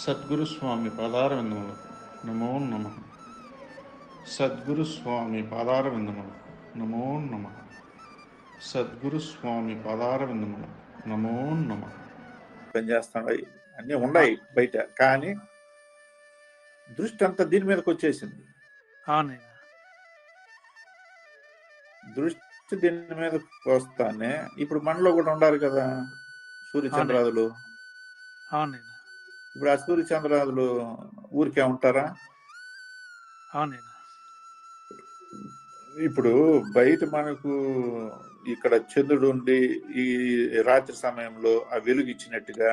సద్గురు స్వామి పాదారవిందములు. నమో నమ. సద్గురు స్వామి పాదారవిందములు. నమో నమ. సద్గురు స్వామి పాదారవిందములు. నమో నమ. పనిచేస్తున్నాయి అన్నీ ఉన్నాయి బయట కానీ దృష్టి అంతా దీని మీదకి వచ్చేసింది. దృష్టి దీని మీదకి వస్తానే ఇప్పుడు మనలో కూడా ఉండాలి కదా సూర్యచంద్రాదులు. అవునయ్యా. ఇప్పుడు ఆ సూర్యచంద్రాదులు ఊరికే ఉంటారా? అవునయ్యా ఇప్పుడు బయట మనకు ఇక్కడ చంద్రుడు ఉండి ఈ రాత్రి సమయంలో ఆ వెలుగు ఇచ్చినట్టుగా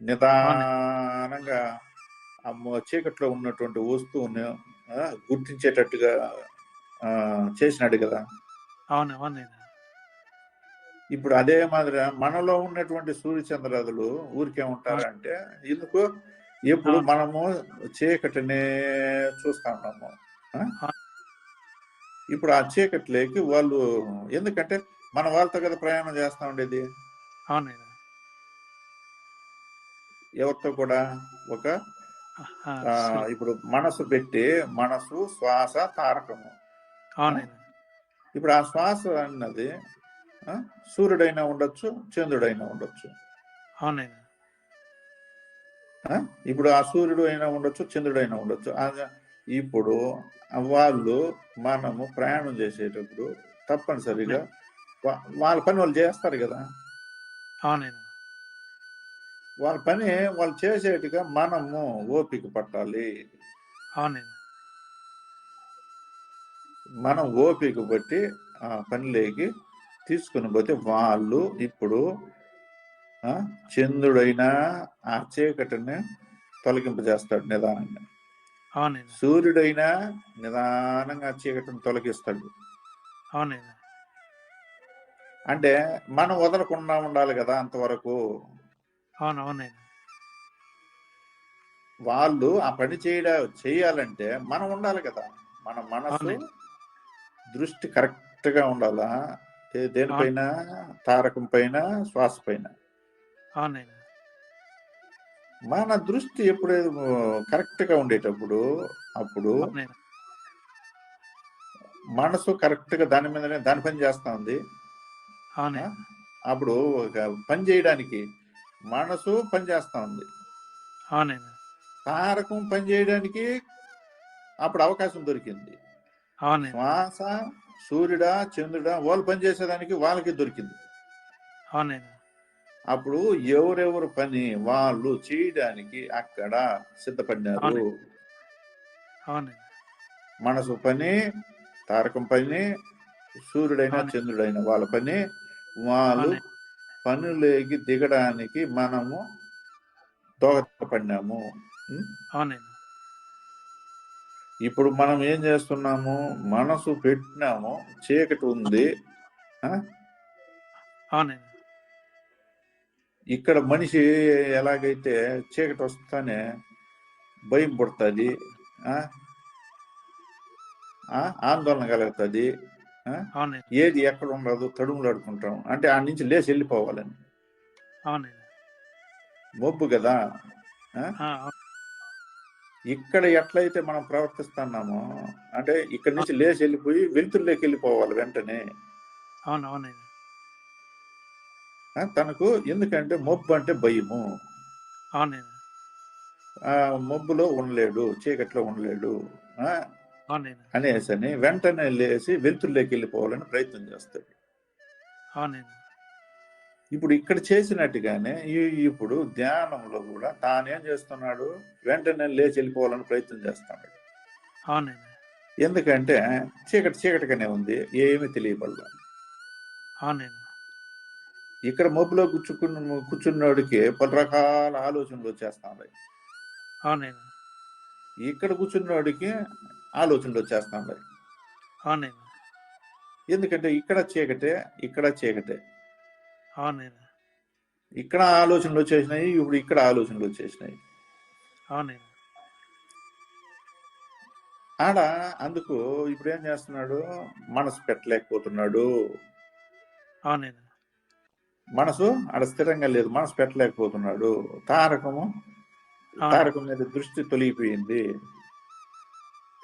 నిదానంగా ఆ చీకట్లో ఉన్నటువంటి వస్తువుని గుర్తించేటట్టుగా ఆ, చేసినాడు కదా? అవును అవునయ్యా ఇప్పుడు అదే మాదిరి మనలో ఉన్నటువంటి సూర్యచంద్రాదులు ఊరికే ఉంటారంటే ఎందుకు? ఎప్పుడు అవును. మనము చీకటినే చూస్తా ఉన్నాము? ఇప్పుడు ఆ చీకట్లోకి వాళ్ళు ఎందుకంటే మన వాళ్ళతో కదా ప్రయాణం చేస్తా ఉండేది? ఎవరితో కూడా? ఒక. ఇప్పుడు మనసు పెట్టి మనసు శ్వాస తారకము. ఇప్పుడు ఆ శ్వాస అన్నది సూర్యుడైనా ఉండొచ్చు చంద్రుడైనా ఉండొచ్చు? ఇప్పుడు ఆ సూర్యుడు అయినా ఉండొచ్చు చంద్రుడైనా ఉండొచ్చు. ఇప్పుడు వాళ్ళు మనము ప్రయాణం చేసేటప్పుడు తప్పనిసరిగా వాళ్ళ పని వాళ్ళు చేస్తారు కదా. వాళ్ళ పని వాళ్ళు చేసేట్టుగా మనము ఓపిక పట్టాలి. మనం ఓపిక బట్టి ఆ పనిలోకి తీసుకుని పోతే వాళ్ళు ఇప్పుడు చంద్రుడైనా ఆ చీకటిని తొలగింపజేస్తాడు నిదానంగా. సూర్యుడైనా నిదానంగా చీకటిని తొలగిస్తాడు. అంటే మనం వదలకుండా ఉండాలి కదా అంతవరకు. వాళ్ళు ఆ పని చేయడా చేయాలంటే మనం ఉండాలి కదా. మన మనసు. దృష్టి కరెక్ట్గా ఉండాలా? దేనిపైన తారకం పైన శ్వాస పైన. మన దృష్టి ఎప్పుడు కరెక్ట్గా ఉండేటప్పుడు అప్పుడు మనసు కరెక్ట్గా దాని మీదనే దాని పని చేస్తా ఉంది. అప్పుడు పని చేయడానికి మనసు పని చేస్తా ఉంది. తారకం పని చేయడానికి అప్పుడు అవకాశం దొరికింది. శ్వాస సూర్యుడా చంద్రుడా వాళ్ళు పని చేసేదానికి వాళ్ళకి దొరికింది. అప్పుడు ఎవరెవరు పని వాళ్ళు చేయడానికి అక్కడ సిద్ధపడినారు. మనసు పని తారకం పని సూర్యుడైనా. చంద్రుడైనా వాళ్ళ పని. వాళ్ళు. పనులేకి దిగడానికి మనము దోహదపడినాము. ఉం? ఇప్పుడు మనం ఏం చేస్తున్నాము? మనసు పెట్టినాము. చీకటి ఉంది. ఇక్కడ మనిషి ఎలాగైతే చీకటి వస్తానే భయం పుడుతుంది ఆందోళన కలుగుతుంది ఏది ఎక్కడ ఉండదు తడుములు ఆడుకుంటాం అంటే ఆ నుంచి లేచి వెళ్ళిపోవాలని మొబ్బు కదా. ఇక్కడ ఎట్లయితే మనం ప్రవర్తిస్తున్నామో అంటే ఇక్కడ నుంచి లేచి వెళ్ళిపోయి వెలుతురులోకి వెళ్ళిపోవాలి వెంటనే తనకు ఎందుకంటే మొబ్బు అంటే భయము. అవునయ్యా ఆ మొబ్బులో ఉండలేడు చీకట్లో ఉండలేడు అనేసి అని వెంటనే లేచి వెలుతురులోకి వెళ్ళిపోవాలని ప్రయత్నం చేస్తాడు. అవునయ్యా ఇప్పుడు ఇక్కడ చేసినట్టుగానే ఇప్పుడు ధ్యానంలో కూడా తానేం చేస్తున్నాడు? వెంటనే లేచి వెళ్ళిపోవాలని ప్రయత్నం చేస్తున్నాడు. అవునయ్యా ఎందుకంటే చీకటి చీకటిగానే ఉంది ఏమీ తెలియబడల అవునయ్యా ఇక్కడ మబ్బులో కూర్చుకున్న కూర్చున్నోడికి పలు రకాల ఆలోచనలు వచ్చేస్తా ఉన్నాయి అవునయ్యా ఇక్కడ కూర్చున్నవాడికి ఆలోచనలు వచ్చేస్తా ఉన్నాయి అవునైనా ఎందుకంటే ఇక్కడ చీకటే ఇక్కడ చీకటే. అవునైనా ఇక్కడ ఆలోచనలు వచ్చేసినాయి ఇప్పుడు ఇక్కడ ఆలోచనలు వచ్చేసినాయి. అవునైనా ఆడ అందుకు ఇప్పుడు ఏం చేస్తున్నాడు? మనసు పెట్టలేకపోతున్నాడు. అవునైనా మనసు ఆడ స్థిరంగా లేదు మనసు పెట్టలేకపోతున్నాడు. తారకము. తారకం మీద దృష్టి తొలగిపోయింది.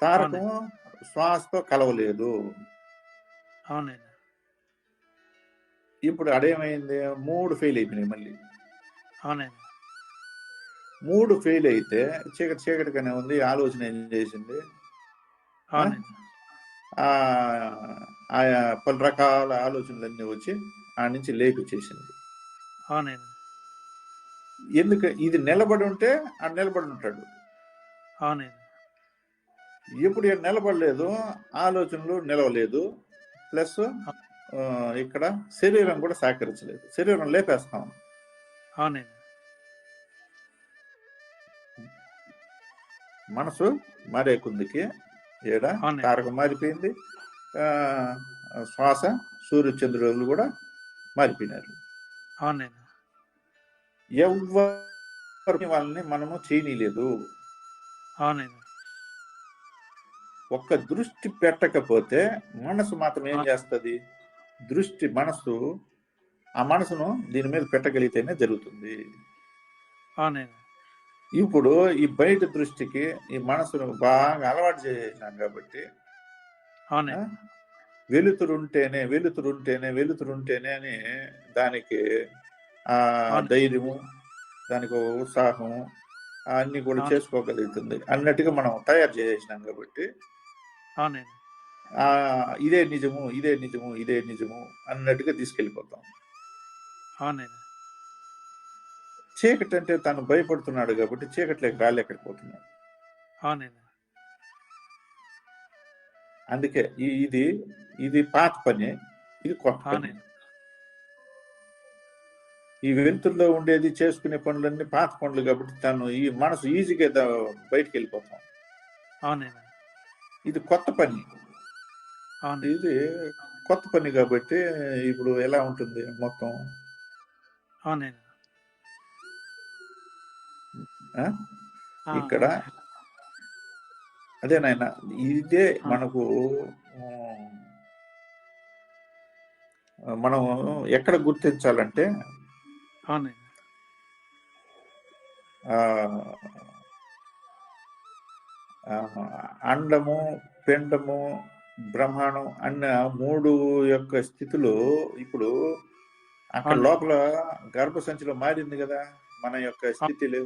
తారకము శ్వాసతో కలవలేదు. అవునైనా ఇప్పుడు అడేమైంది? మూడు ఫెయిల్ అయిపోయినాయి మళ్ళీ. అవునైనా మూడు ఫెయిల్ అయితే చీకటి చీకటిగానే ఉంది ఆలోచన ఏం చేసింది? ఆయా పలు రకాల ఆలోచనలన్నీ వచ్చి ఆ నుంచి లేపిచ్చేసింది అవునైనా ఎందుకు? ఇది నిలబడి ఉంటే ఆ నిలబడి ఉంటాడు. అవునైనా ఎప్పుడు నిలబడలేదు ఆలోచనలు నిలవలేదు ప్లస్ ఇక్కడ శరీరం కూడా సహకరించలేదు శరీరం లేపేస్తాం. అవునైనా మనసు మారే కుందికి ఏడ. తారకం మారిపోయింది. ఆ, శ్వాస సూర్యచంద్రులు కూడా మారిపోయినారు. ఎవరి వాళ్ళని మనము అవునైనా ఒక్క దృష్టి పెట్టకపోతే మనసు మాత్రం ఏం. చేస్తుంది? దృష్టి మనసు ఆ మనసును దీని మీద పెట్టగలిగితేనే జరుగుతుంది. ఇప్పుడు ఈ బయట దృష్టికి ఈ మనసును బాగా అలవాటు చేసేసినాం కాబట్టి వెలుతురుంటేనే వెలుతురుంటేనే వెలుతురుంటేనే అని దానికి ఆ. ధైర్యము దానికి ఉత్సాహము అన్ని కూడా. చేసుకోగలుగుతుంది. అన్నట్టుగా మనం తయారు చేసేసినాం కాబట్టి ఇదే నిజము ఇదే నిజము ఇదే నిజము అన్నట్టుగా తీసుకెళ్ళిపోతాం. చీకటి అంటే తను భయపడుతున్నాడు కాబట్టి చీకట్లోకి రాలేకపోతున్నాడు అవునైనా అందుకే ఇది ఇది పాత పని ఇది కొత్త పని. ఈ వెలుతుల్లో ఉండేది చేసుకునే పనులన్నీ పాత పనులు కాబట్టి తను ఈ మనసు ఈజీగా బయటికి వెళ్ళిపోతాం. ఇది కొత్త పని. ఇది కొత్త పని కాబట్టి ఇప్పుడు ఎలా ఉంటుంది మొత్తం? ఆ, ఇక్కడ అదే నాయన ఇదే మనకు మనం ఎక్కడ గుర్తించాలంటే అండము పిండము బ్రహ్మాండం అన్న మూడు యొక్క స్థితిలో ఇప్పుడు అక్కడ. లోపల గర్భసంచిలో మారింది కదా మన యొక్క స్థితిలు.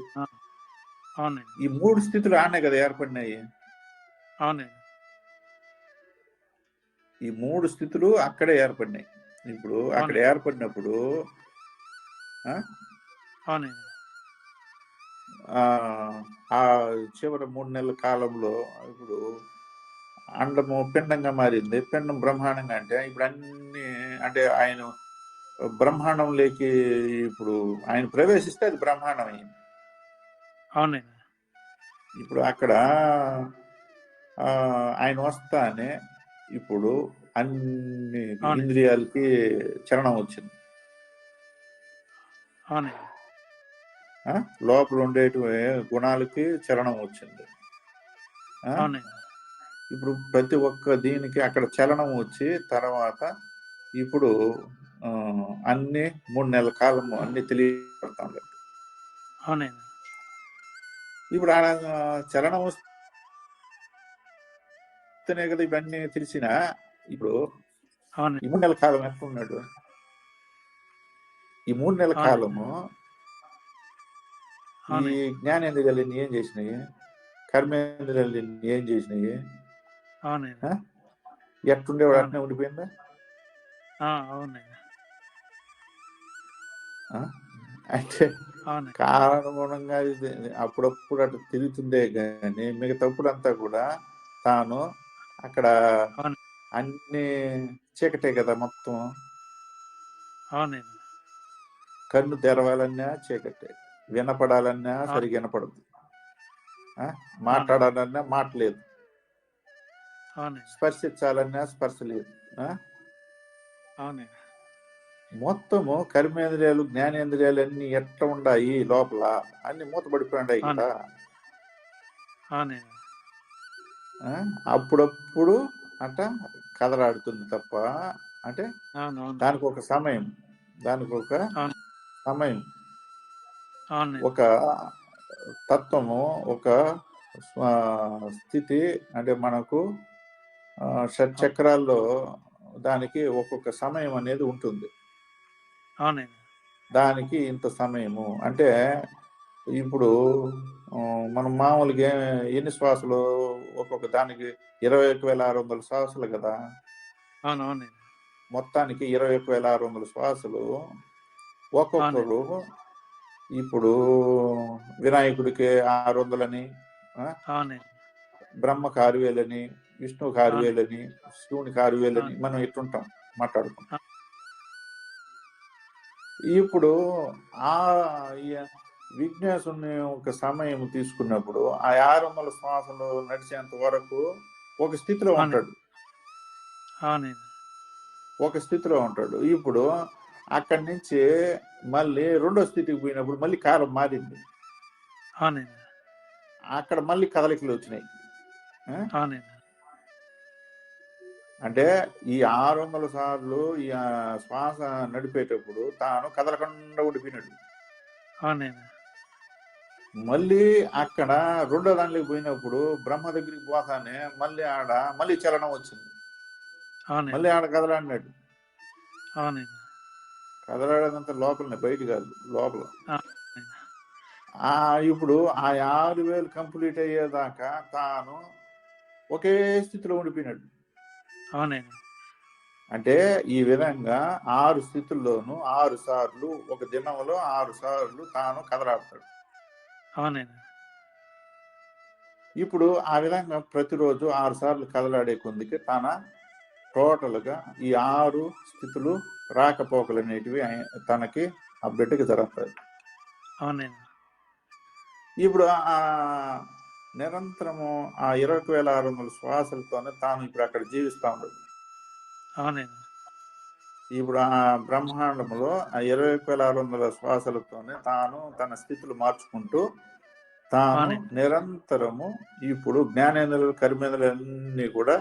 ఈ మూడు స్థితులు ఆనే కదా ఏర్పడినాయి. ఈ మూడు స్థితులు అక్కడే ఏర్పడినాయి. ఇప్పుడు అక్కడ. ఏర్పడినప్పుడు ఆ చివరి మూడు నెలల కాలంలో ఇప్పుడు అండము పిండంగా మారింది. పిండం బ్రహ్మాండంగా అంటే ఇప్పుడు అన్ని అంటే ఆయన బ్రహ్మాండంలోకి ఇప్పుడు ఆయన ప్రవేశిస్తే అది బ్రహ్మాండం అయింది అవునైనా ఇప్పుడు అక్కడ ఆ, ఆయన వస్తానే ఇప్పుడు అన్ని. ఇంద్రియాలకి చలనం వచ్చింది? లోపల ఉండేటి గుణాలకి చలనం వచ్చింది. ఇప్పుడు ప్రతి ఒక్క దీనికి అక్కడ చలనం వచ్చి తర్వాత ఇప్పుడు అన్ని మూడు నెలల కాలము అన్ని తెలియపడతాం అవునైనా ఇప్పుడు ఆ చలనం వస్తేనే కదా ఇవన్నీ తెలిసిన ఇప్పుడు ఈ మూడు నెలల కాలం ఎట్లున్నాడు? ఈ మూడు నెలల. కాలము ఈ జ్ఞానేంద్రియాలన్నీ ఏం చేసినాయి? కర్మేంద్రియాలన్నీ ఏం చేసినాయి? అవునైనా ఎట్టుండేవాడు. అట్నే ఉండిపోయిందా? ఆ? అంటే అవును. కారణగుణంగా అప్పుడప్పుడు అటు తిరుగుతుందే కానీ మిగతాప్పుడు అంతా కూడా తాను అక్కడ. అన్ని చీకటే కదా మొత్తం. అవునైనా కన్ను తెరవాలన్నా చీకటే వినపడాలన్నా సరిగా వినపడదు. ఆ? మాట్లాడాలన్నా మాట లేదు అవునండి స్పర్శించాలన్నా స్పర్శ లేదు మొత్తము కర్మేంద్రియాలు జ్ఞానేంద్రియాలు అన్ని ఎట్లా ఉన్నాయి లోపల? అన్ని మూతపడిపోయి కదా? అప్పుడప్పుడు అంట కదలాడుతుంది తప్ప అంటే దానికి ఒక సమయం దానికి ఒక. సమయం. ఒక తత్వము ఒక స్థితి అంటే మనకు షట్ చక్రాల్లో దానికి ఒక్కొక్క సమయం అనేది ఉంటుంది. దానికి ఇంత సమయము. అంటే ఇప్పుడు మనం మామూలుగా ఎన్ని శ్వాసలు ఒక్కొక్క దానికి ఇరవై ఒక వేల ఆరు వందల శ్వాసలు కదా? మొత్తానికి ఇరవై ఒక వేల ఆరు వందల శ్వాసలు ఒక్కొక్కరు ఇప్పుడు వినాయకుడికి ఆరు వందలని బ్రహ్మకు ఆరు వేలని విష్ణువుకి ఆరు వేలని శివునికి ఆరు వేలని మనం ఎట్టుంటాం? మాట్లాడుకుంటాం. ఇప్పుడు ఆ విఘ్నేశుని ఒక సమయం తీసుకున్నప్పుడు ఆ ఆరు వందల శ్వాసలు నడిచేంత వరకు ఒక స్థితిలో. ఉంటాడు. ఒక స్థితిలో ఉంటాడు. ఇప్పుడు అక్కడి నుంచి మళ్ళీ రెండో స్థితికి పోయినప్పుడు మళ్ళీ కాలం మారింది. అక్కడ మళ్ళీ కదలికలు వచ్చినాయి. అంటే ఈ ఆరు వందల సార్లు ఈ శ్వాస నడిపేటప్పుడు తాను కదలకుండా ఉండిపోయినాడు. మళ్ళీ అక్కడ రెండో దాంట్లోకి పోయినప్పుడు బ్రహ్మ దగ్గరికి పోతానే మళ్ళీ ఆడ మళ్ళీ చలనం వచ్చింది. మళ్ళీ ఆడ కదలాడినాడు. కదలాడేదంతా లోపలనే బయట కాదు లోపల. ఇప్పుడు ఆ ఆరు వేలు కంప్లీట్ అయ్యేదాకా తాను ఒకే స్థితిలో ఉండిపోయినాడు. అవునండి. అంటే ఈ విధంగా ఆరు స్థితుల్లోనూ ఆరు సార్లు ఒక దినంలో ఆరు సార్లు తాను కదలాడతాడు. అవునండి. ఇప్పుడు ఆ విధంగా ప్రతిరోజు ఆరు సార్లు కదలాడే కొందికి తన టోటల్గా ఈ ఆరు స్థితులు రాకపోకలు అనేటివి తనకి ఆ బిడ్డకి జరుగుతాయి. అవునండి. ఇప్పుడు ఆ నిరంతరము ఆ ఇరవై వేల ఆరు వందల శ్వాసలతోనే తాను ఇప్పుడు అక్కడ జీవిస్తా ఉన్నాడు. అవునండి. ఇప్పుడు ఆ బ్రహ్మాండంలో ఆ ఇరవై వేల ఆరు వందల శ్వాసలతోనే తాను తన స్థితులు మార్చుకుంటూ తాను. నిరంతరము ఇప్పుడు జ్ఞానేంద్రులు కర్మేంద్రులు అన్ని కూడా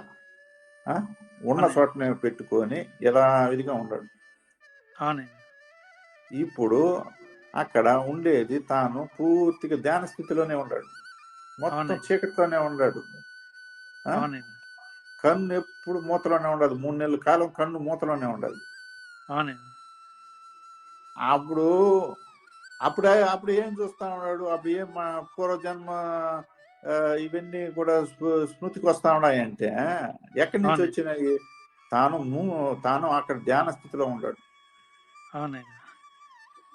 ఉన్న. చోటనే పెట్టుకొని యథావిధిగా అవునండి. ఇప్పుడు అక్కడ ఉండేది తాను పూర్తిగా ధ్యాన స్థితిలోనే ఉన్నాడు మొత్తం. చీకటితోనే ఉన్నాడు కన్ను ఎప్పుడు మూతలోనే ఉండదు. మూడు నెలల కాలం కన్ను మూతలోనే ఉండదు. అప్పుడు అప్పుడే అప్పుడు ఏం చూస్తా ఉన్నాడు? అప్పుడు ఏం మా పూర్వజన్మ ఇవన్నీ కూడా స్మృ- స్మృతికి వస్తా ఉన్నాయంటే ఎక్కడి నుంచి. వచ్చినాయి? తాను తాను అక్కడ ధ్యాన స్థితిలో ఉన్నాడు.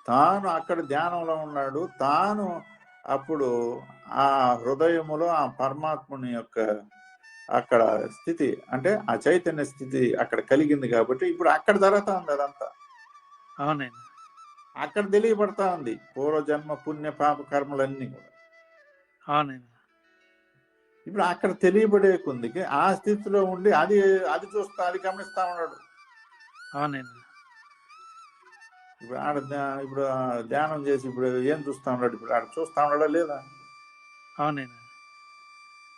తాను అక్కడ ధ్యానంలో ఉన్నాడు. తాను అప్పుడు ఆ హృదయములో ఆ పరమాత్ముని యొక్క అక్కడ స్థితి అంటే ఆ చైతన్య స్థితి అక్కడ కలిగింది కాబట్టి ఇప్పుడు అక్కడ జరుగుతా ఉంది అదంతా. అవునండి. అక్కడ తెలియబడతా ఉంది. పూర్వజన్మ పుణ్య పాప కర్మలన్నీ కూడా. అవునండి. ఇప్పుడు అక్కడ తెలియబడే కొందికి ఆ స్థితిలో ఉండి అది అది చూస్తా అది గమనిస్తా ఉన్నాడు. అవునండి. ఇప్పుడు ఆడ ఇప్పుడు ధ్యానం చేసి ఇప్పుడు ఏం చూస్తా ఉన్నాడు? ఇప్పుడు ఆడ చూస్తా ఉన్నాడా లేదా? అవునండి.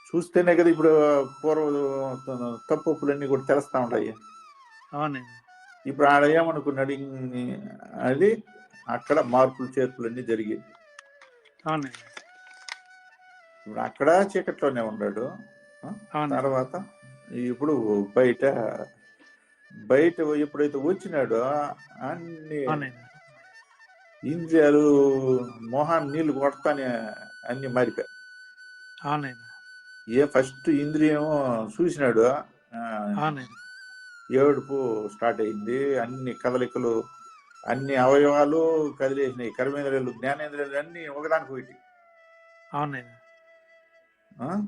చూస్తేనే కదా ఇప్పుడు పూర్వ తప్పులన్నీ కూడా తెలుస్తా ఉంటాయి. అవునండి. ఇప్పుడు ఆడ ఏమనుకున్నాడు? అది అక్కడ మార్పులు చేర్పులు అన్ని జరిగాయి. అవునండి. ఇప్పుడు అక్కడ చీకట్లోనే ఉన్నాడు. తర్వాత ఇప్పుడు బయట బయట ఎప్పుడైతే వచ్చినాడో అన్ని ఇంద్రియాలు మొహాన్ని నీళ్ళు కొడతానే అన్ని అవునండి ఏ ఫస్ట్ ఇంద్రియం చూసినాడు. ఏడుపు స్టార్ట్ అయింది. అన్ని కదలికలు అన్ని అవయవాలు కదిలేసినాయి. కర్మేంద్రియాలు జ్ఞానేంద్రియాలు అన్ని ఒకదానికి ఒకటి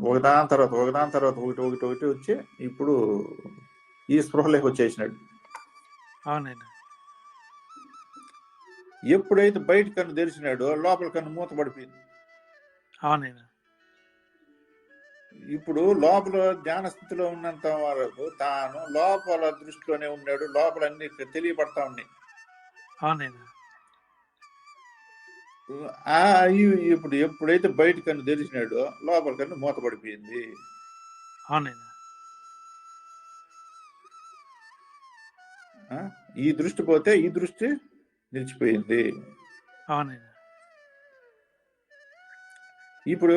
ఒకదాని తర్వాత ఒకదాని తర్వాత ఒకటి ఒకటి ఒకటి వచ్చి ఇప్పుడు ఈ స్పృహలోకి వచ్చేసినాడు. అవునండి ఎప్పుడైతే బయట కన్ను తెరిచినాడో లోపల కన్ను మూత పడిపోయింది. అవునండి ఇప్పుడు లోపల ధ్యాన స్థితిలో ఉన్నంత వరకు తాను లోపల దృష్టిలోనే ఉన్నాడు. లోపల అన్ని తెలియబడతా ఉన్నాయి. ఇప్పుడు ఎప్పుడైతే బయట కన్ను తెరిచినాడో లోపల కన్ను మూతపడిపోయింది? ఈ దృష్టి పోతే ఈ దృష్టి నిలిచిపోయింది. అవునైనా ఇప్పుడు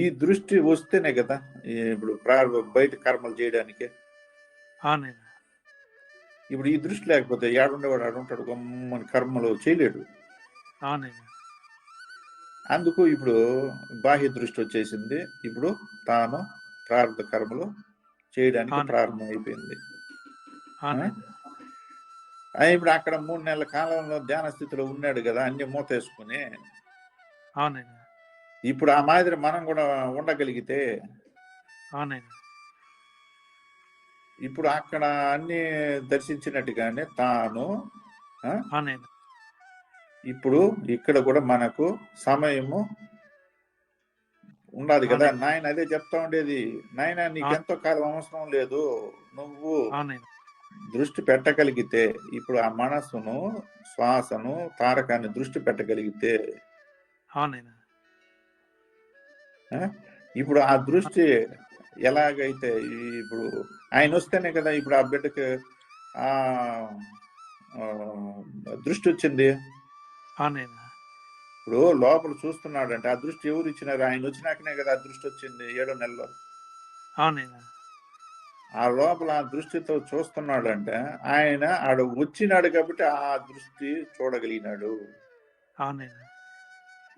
ఈ దృష్టి వస్తేనే కదా ఇప్పుడు ప్రారంభ బయట కర్మలు చేయడానికి. ఇప్పుడు ఈ దృష్టి లేకపోతే ఏడుండేవాడు ఆడుంటాడు గమ్మని కర్మలు చేయలేడు. అందుకు ఇప్పుడు బాహ్య దృష్టి వచ్చేసింది. ఇప్పుడు తాను ప్రారంభ కర్మలు చేయడానికి. ప్రారంభం అయిపోయింది. ఇప్పుడు అక్కడ మూడు నెలల కాలంలో ధ్యాన స్థితిలో ఉన్నాడు కదా అన్ని మూతేసుకుని. అవునైనా ఇప్పుడు ఆ మాదిరి మనం కూడా ఉండగలిగితే ఇప్పుడు అక్కడ అన్ని దర్శించినట్టుగానే తాను ఇప్పుడు ఇక్కడ కూడా మనకు సమయము ఉండాలి కదా. నాయన అదే చెప్తా ఉండేది. నాయన నీకెంతో కాలం అవసరం లేదు. నువ్వు దృష్టి పెట్టగలిగితే ఇప్పుడు ఆ మనస్సును శ్వాసను తారకాన్ని దృష్టి పెట్టగలిగితే అవునైనా ఇప్పుడు ఆ దృష్టి ఎలాగైతే ఇప్పుడు ఆయన వస్తేనే కదా ఇప్పుడు ఆ బిడ్డకి ఆ దృష్టి వచ్చింది. ఇప్పుడు లోపల చూస్తున్నాడంటే ఆ దృష్టి ఎవరు ఇచ్చినారు? ఆయన వచ్చినాకనే కదా ఆ దృష్టి వచ్చింది ఏడో నెలలో. ఆ లోపల ఆ దృష్టితో చూస్తున్నాడంటే ఆయన ఆడ వచ్చినాడు కాబట్టి ఆ దృష్టి చూడగలిగినాడు. అవునైనా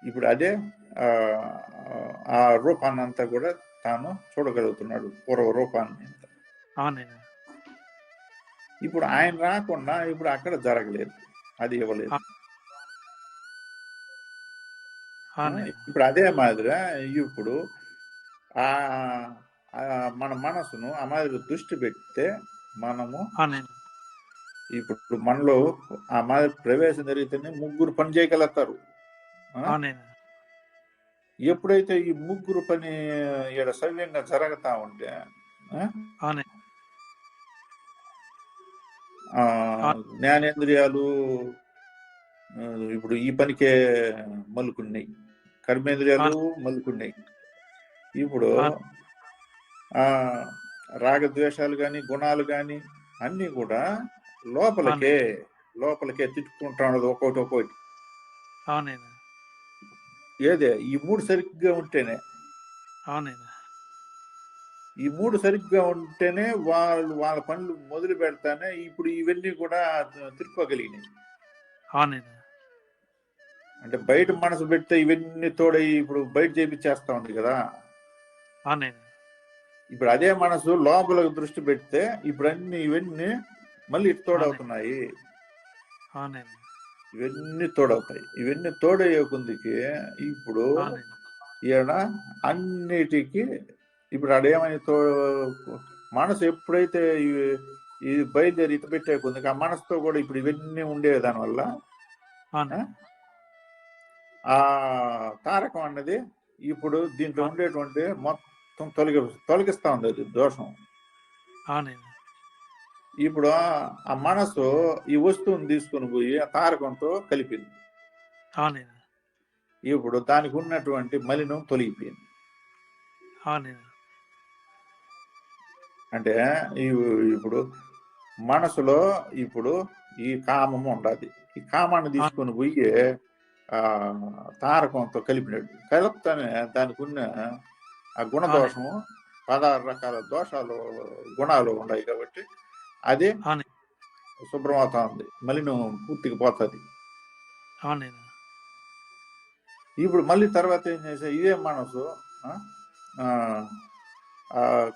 ఇప్పుడు అదే ఆ, ఆ రూపాన్ని అంతా కూడా తాను చూడగలుగుతున్నాడు పూర్వ రూపాన్ని. ఇప్పుడు ఆయన రాకుండా ఇప్పుడు అక్కడ జరగలేదు అది ఇవ్వలేదు. ఇప్పుడు అదే మాదిరి ఇప్పుడు ఆ మన మనసును ఆ మాదిరి దృష్టి పెడితే మనము ఇప్పుడు మనలో ఆ మాదిరి ప్రవేశం జరిగితేనే ముగ్గురు పని చేయగలుగుతారు. ఎప్పుడైతే ఈ ముగ్గురు పని ఈడ సవ్యంగా జరుగుతా ఉంటే జ్ఞానేంద్రియాలు ఇప్పుడు ఈ పనికే మలుకున్నాయి. కర్మేంద్రియాలు మలుకున్నాయి. ఇప్పుడు ఆ రాగద్వేషాలు కానీ గుణాలు కానీ అన్ని కూడా లోపలికే లోపలికే తిట్టుకుంటా ఉన్నది ఒక్కొక్కటి ఒక్కొక్కటి అవునైనా ఏదే? ఈ మూడు సరిగ్గా ఉంటేనే. అవునైనా ఈ మూడు సరిగ్గా ఉంటేనే వాళ్ళు వాళ్ళ పనులు మొదలు పెడతానే ఇప్పుడు ఇవన్నీ కూడా తిరుక్కోగలిగినాయి. అవునైనా అంటే బయట మనసు పెడితే ఇవన్నీ తోడై ఇప్పుడు బయట చేపించేస్తా ఉంది కదా. అవునైనా ఇప్పుడు అదే మనసు లోపల దృష్టి పెడితే ఇప్పుడు అన్ని ఇవన్నీ మళ్ళీ ఇటు తోడవుతున్నాయి. అవునైనా ఇవన్నీ తోడవుతాయి. ఇవన్నీ తోడయ్యే కొందికి ఇప్పుడు ఈయన అన్నిటికీ ఇప్పుడు ఆడేమని తో మనసు ఎప్పుడైతే ఈ- ఈ బయలుదేరి ఇటు పెట్టే కొందికి ఆ మనసుతో కూడా ఇప్పుడు ఇవన్నీ ఉండే దానివల్ల ఆ? తారకం అన్నది ఇప్పుడు దీంట్లో ఉండేటువంటి మొత్తం తొలగి తొలగిస్తా ఉంది అది దోషం. అవునైనా ఇప్పుడు ఆ- మనసు ఈ వస్తువుని తీసుకుని పోయి ఆ తారకంతో కలిపింది. ఇప్పుడు దానికి ఉన్నటువంటి మలినం తొలగిపోయింది. అంటే ఇప్పుడు మనసులో ఇప్పుడు ఈ కామము ఉండదు. ఈ కామాన్ని తీసుకొని పోయి ఆ తారకంతో కలిపినాడు. కలుపుతానే దానికి ఉన్న ఆ గుణదోషము పదహారు రకాల దోషాలు గుణాలు ఉన్నాయి కాబట్టి అది ఉంది మలినం పూర్తిగా పోతుంది. ఇప్పుడు మళ్ళీ తర్వాత ఏం చేసా ఇదే మనసు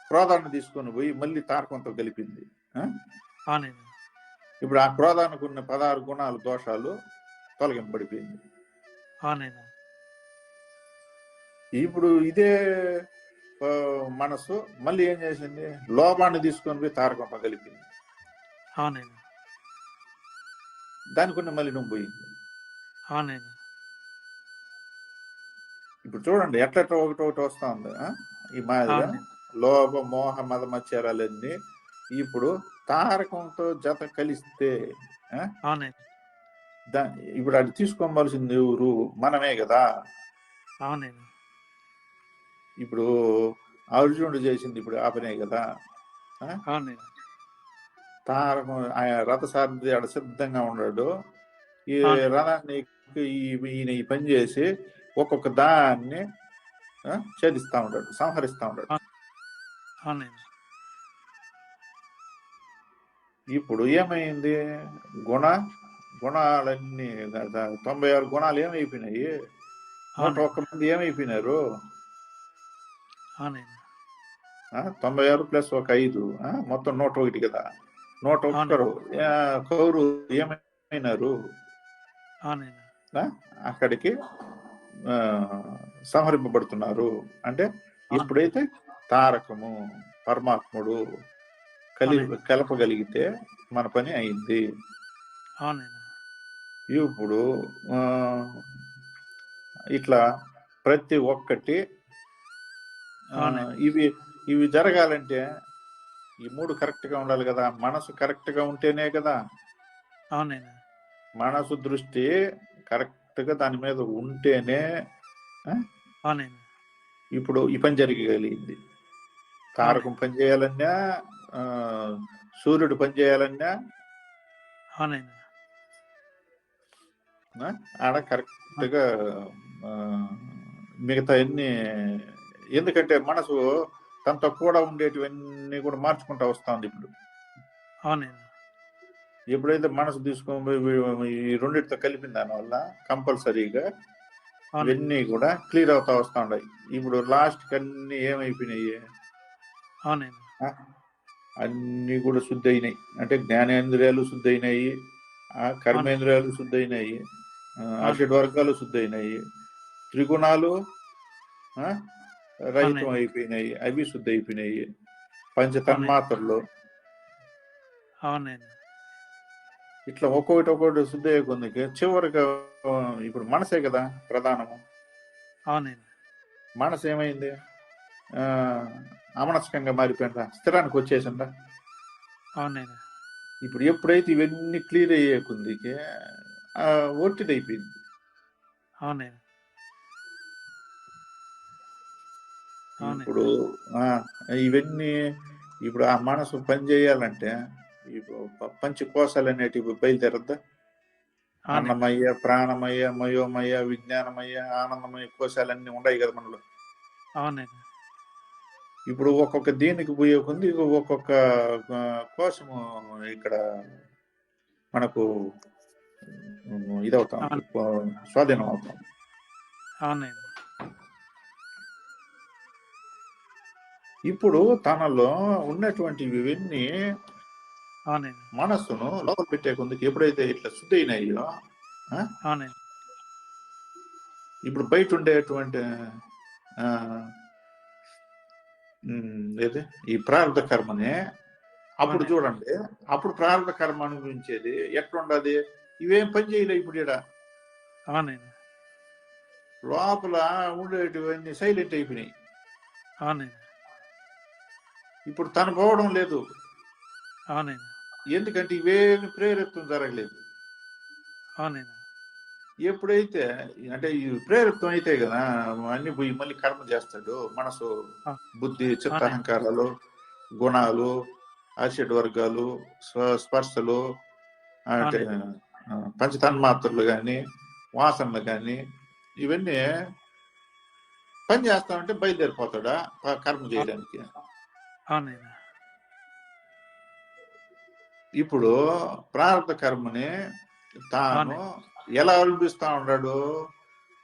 క్రోధాన్ని తీసుకొని పోయి మళ్ళీ తారకంతో కలిపింది ఇప్పుడు ఆ క్రోధానికి ఉన్న పదహారు గుణాలు దోషాలు తొలగింపడిపోయింది ఇప్పుడు ఇదే మనసు మళ్ళీ ఏం చేసింది? లోపాన్ని తీసుకొని పోయి తారకంతో కలిపింది. అవునైనా దానికి ఉన్న మళ్ళీ నువ్వు పోయింది. అవునైనా ఇప్పుడు చూడండి ఎట్లా ఒకటి ఒకటి వస్తా ఉంది ఆ? ఈ అవును లోభ మోహ మదమత్సరాలన్నీ ఇప్పుడు తారకంతో జత కలిస్తే అవునండి. దా ఇప్పుడు అది తీసుకోవాల్సింది ఎవరు? మనమే కదా. అవునండి. ఇప్పుడు అర్జునుడు చేసింది ఇప్పుడు ఆ పనే కదా అవునండి. తారకం ఆయన రథసారథి ఆడ సిద్ధంగా ఉన్నాడు. ఈ. రథాన్ని ఈయన ఈ పని చేసి ఒక్కొక్క దాన్ని ఛేదిస్తా ఉంటాడు సంహరిస్తా ఉంటాడు. ఇప్పుడు ఏమైంది? గుణ గుణాలన్నీ తొంభై ఆరు గుణాలు ఏమైపోయినాయి? నూట ఒక్క మంది ఏమైపోయినారు? తొంభై ఆరు ప్లస్ ఒక ఐదు ఆ, మొత్తం నూట ఒకటి కదా? నూట ఆ, కౌరు ఏమైనారు? అక్కడికి సంహరింపబడుతున్నారు. అంటే ఎప్పుడైతే తారకము పరమాత్ముడు కలి. కలపగలిగితే మన పని అయింది. ఇప్పుడు ఆ, ఇట్లా ప్రతి ఒక్కటి. ఇవి ఇవి జరగాలంటే ఈ మూడు కరెక్ట్గా ఉండాలి కదా. మనసు కరెక్ట్గా ఉంటేనే కదా. అవునండి. మనసు దృష్టి కరెక్ట్గా దాని మీద ఉంటేనే అవునండి. ఇప్పుడు ఈ పని జరిగగలిగింది. తారకం పని చేయాలన్నా సూర్యుడు పని చేయాలన్నా అవునండి. ఆ, ఆడ కరెక్ట్గా మిగతా అన్ని ఎందుకంటే మనసు తనతో కూడా ఉండేటివన్నీ కూడా మార్చుకుంటా వస్తుంది ఇప్పుడు. అవునండి. ఎప్పుడైతే మనసు తీసుకొని ఈ రెండింటితో కలిపిన దానివల్ల కంపల్సరీగా ఇవన్నీ కూడా క్లియర్ అవుతా వస్తా ఉన్నాయి ఇప్పుడు లాస్ట్ అన్ని ఏమైపోయినాయి? అవునండి? అన్ని కూడా శుద్ధి అయినాయి. అంటే జ్ఞానేంద్రియాలు శుద్ధి అయినాయి. ఆ కర్మేంద్రియాలు శుద్ధి అయినాయి. వర్గాలు శుద్ధి అయినాయి. త్రిగుణాలు రహితం. అయిపోయినాయి అవి శుద్ధి అయిపోయినాయి. పంచ తన్మాత్రలు అవునండి. ఇట్లా ఒక్కొక్కటి ఒక్కొక్కటి శుద్ధి అయ్యేకొందుకి చివరిగా ఆ, ఇప్పుడు మనసే కదా ప్రధానము. అవునండి. మనసు ఏమైంది? అమనస్కంగా మారిపోయిందా? స్థిరానికి వచ్చేసిందా? అవునండి. ఇప్పుడు ఎప్పుడైతే ఇవన్నీ క్లియర్ అయ్యే కొద్దికి ఆ, ఒట్టిదైపోయింది అవునండి. ఇప్పుడు ఆ, ఇవన్నీ ఇప్పుడు ఆ మనసు పని చేయాలంటే ఇప్పుడు ప- పంచకోశాలు అనేటివి బయలుదేరద్దా? అన్నమయ్య ప్రాణమయ్య మయోమయ విజ్ఞానమయ్య ఆనందమయ కోశాలన్నీ ఉన్నాయి కదా మనలో. అవునండి ఇప్పుడు ఒక్కొక్క దీనికి పోయే కొంది ఒక్కొక్క ఆ, కోశము ఇక్కడ మనకు ఇదవుతాం. స్వాధీనం అవుతాం అవునండి ఇప్పుడు తనలో ఉన్నటువంటివి ఇవన్నీ మనస్సును లోపల పెట్టే కొందుకు ఎప్పుడైతే ఇట్లా శుద్ధి అయినాయో ఇప్పుడు బయట ఉండేటువంటి ఏది? ఈ ప్రారంభ కర్మని అప్పుడు. చూడండి అప్పుడు ప్రారంభ కర్మ అనుభవించేది ఎట్లుండదు? ఇవేం పని చేయలే ఇప్పుడు అవునండి. లోపల ఉండేటివన్నీ సైలెంట్ అయిపోయినాయి. ఇప్పుడు తను పోవడం లేదు. ఎందుకంటే ఇవేమి ప్రేరేపం జరగలేదు. ఎప్పుడైతే అంటే ఈ ప్రేరేపితం అయితే కదా అన్ని పోయి మళ్ళీ కర్మ చేస్తాడు. మనసు. బుద్ధి చిత్తహంకారాలు గుణాలు అరిషడ్ వర్గాలు స్పర్శలు అంటే పంచతన్మాత్రలు కానీ వాసనలు కానీ ఇవన్నీ పని చేస్తామంటే బయలుదేరిపోతాడా కర్మ చేయడానికి. ఇప్పుడు ప్రారంభ కర్మని తాను ఎలా అనిపిస్తా ఉన్నాడు?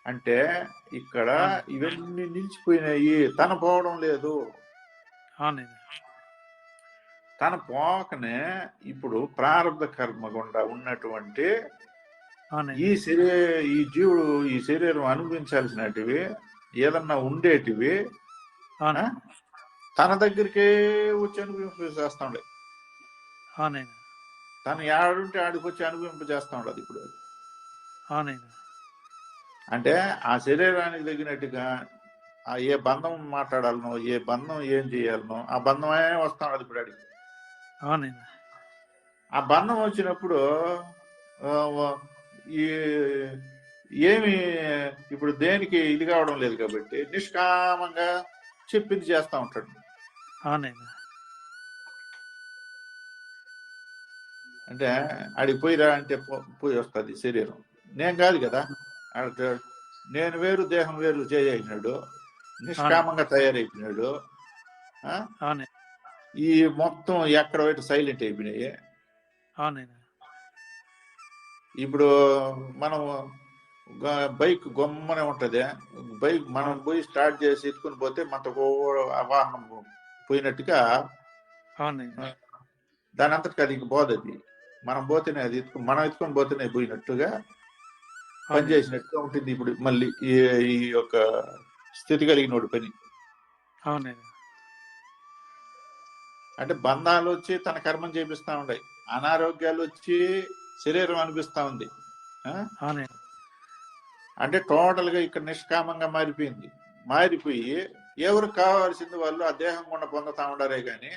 అంటే ఇక్కడ. ఇవన్నీ నిలిచిపోయినాయి. తన పోవడం లేదు. తన పోకనే ఇప్పుడు ప్రారంభ కర్మ గుండా ఉన్నటువంటి ఈ శరీర ఈ జీవుడు ఈ శరీరం అనుభవించాల్సినటివి ఏదన్నా ఉండేటివి తన దగ్గరికే వచ్చి అనుభవింప చేస్తా ఉండే. తను ఆడుంటే ఆడికి వచ్చి అనుభవింప చేస్తా ఉండదు ఇప్పుడు అంటే ఆ శరీరానికి తగినట్టుగా ఆ ఏ బంధం మాట్లాడాలనో ఏ బంధం ఏం చేయాలనో ఆ బంధమే వస్తా ఉన్నది ఇప్పుడు అడిగి ఆ బంధం వచ్చినప్పుడు ఈ ఏమి ఇప్పుడు దేనికి ఇది కావడం లేదు కాబట్టి నిష్కామంగా చెప్పింది చేస్తా ఉంటాడు. అవునైనా అంటే ఆడికి పోయిరా అంటే పోయి వస్తుంది శరీరం. నేను కాదు కదా. నేను వేరు దేహం వేరు చేయైనాడు. నిష్కామంగా తయారైపోయినాడు. ఈ మొత్తం ఎక్కడ పెట్టి సైలెంట్ అయిపోయినాయి. ఇప్పుడు మనం బైక్ గొమ్మనే ఉంటది. బైక్ మనం పోయి స్టార్ట్ చేసి ఎత్తుకుని పోతే మనకు ఆ వాహనం పోయినట్టుగా అవునైనా దాని అంతటికి అది ఇంక పోదు అది. మనం పోతేనే అది ఎత్తుకుని మనం ఎత్తుకొని పోతేనే పోయినట్టుగా పనిచేసినట్టుగా ఉంటుంది ఇప్పుడు మళ్ళీ ఈ ఈ యొక్క స్థితి కలిగినోడు పని. అంటే బంధాలు వచ్చి తన కర్మం చేపిస్తా ఉన్నాయి అనారోగ్యాలు వచ్చి శరీరం అనిపిస్తా ఉంది. అంటే టోటల్గా ఇక్కడ నిష్కామంగా మారిపోయింది. మారిపోయి ఎవరు కావాల్సింది వాళ్ళు ఆ దేహం గుండా పొందుతా ఉండరే గాని